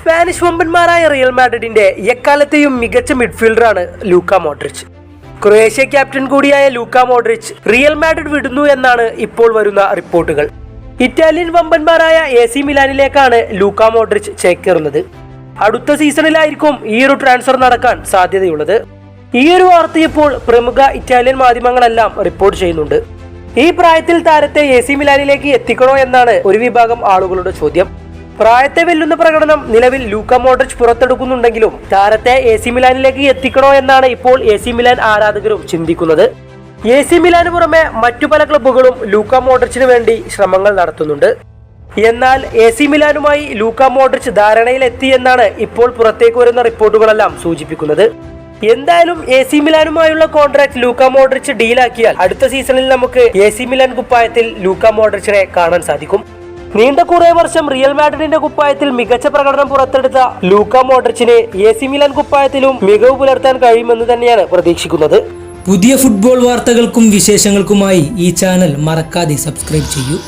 Spanish വമ്പന്മാരായ real മാഡ്രിഡിന്റെ എക്കാലത്തെയും മികച്ച മിഡ്ഫീൽഡറാണ് ലൂക്ക മോഡ്രിച്ച്. ക്രൊയേഷ്യ ക്യാപ്റ്റൻ കൂടിയായ ലൂക്ക മോഡ്രിച്ച് റിയൽ മാഡ്രിഡ് വിടുന്നു എന്നാണ് ഇപ്പോൾ വരുന്ന റിപ്പോർട്ടുകൾ. ഇറ്റാലിയൻ വമ്പന്മാരായ എ സി മിലാനിലേക്കാണ് ലൂക്ക മോഡ്രിച്ച് ചേക്കേറുന്നത്. അടുത്ത സീസണിലായിരിക്കും ഈ ഒരു ട്രാൻസ്ഫർ നടക്കാൻ സാധ്യതയുള്ളത്. ഈ ഒരു വാർത്ത ഇപ്പോൾ പ്രമുഖ ഇറ്റാലിയൻ മാധ്യമങ്ങളെല്ലാം റിപ്പോർട്ട് ചെയ്യുന്നുണ്ട്. ഈ പ്രായത്തിൽ താരത്തെ എ സി മിലാനിലേക്ക് എത്തിക്കണോ എന്നാണ് ഒരു വിഭാഗം ആളുകളുടെ ചോദ്യം. പ്രായത്തെ വെല്ലുന്ന പ്രകടനം നിലവിൽ ലൂക്ക മോഡ്രിച്ച് പുറത്തെടുക്കുന്നുണ്ടെങ്കിലും താരത്തെ എ സി മിലാനിലേക്ക് എത്തിക്കണോ എന്നാണ് ഇപ്പോൾ എ സി മിലാൻ ആരാധകരും ചിന്തിക്കുന്നത്. എ സി മിലാന് പുറമെ മറ്റു പല ക്ലബ്ബുകളും ലൂക്ക മോഡ്രിച്ചിന് വേണ്ടി ശ്രമങ്ങൾ നടത്തുന്നുണ്ട്. എന്നാൽ എ സി മിലാനുമായി ലൂക്ക മോഡ്രിച്ച് ധാരണയിലെത്തി എന്നാണ് ഇപ്പോൾ പുറത്തേക്ക് വരുന്ന റിപ്പോർട്ടുകളെല്ലാം സൂചിപ്പിക്കുന്നത്. എന്തായാലും എ സി മിലാനുമായുള്ള കോൺട്രാക്ട് ലൂക്ക മോഡ്രിച്ച് ഡീലാക്കിയാൽ അടുത്ത സീസണിൽ നമുക്ക് എ സി മിലാൻ കുപ്പായത്തിൽ ലൂക്ക മോഡ്രിച്ചിനെ കാണാൻ സാധിക്കും. നീണ്ട കുറെ വർഷം റിയൽ മാഡ്രിഡിന്റെ കുപ്പായത്തിൽ മികച്ച പ്രകടനം പുറത്തെടുത്ത ലൂക്ക മോഡ്രിച്ചിന് എ സി മിലൻ കുപ്പായത്തിലും മികവ് പുലർത്താൻ കഴിയുമെന്ന് തന്നെയാണ് പ്രതീക്ഷിക്കുന്നത്. പുതിയ ഫുട്ബോൾ വാർത്തകൾക്കും വിശേഷങ്ങൾക്കുമായി ഈ ചാനൽ മറക്കാതെ സബ്സ്ക്രൈബ് ചെയ്യൂ.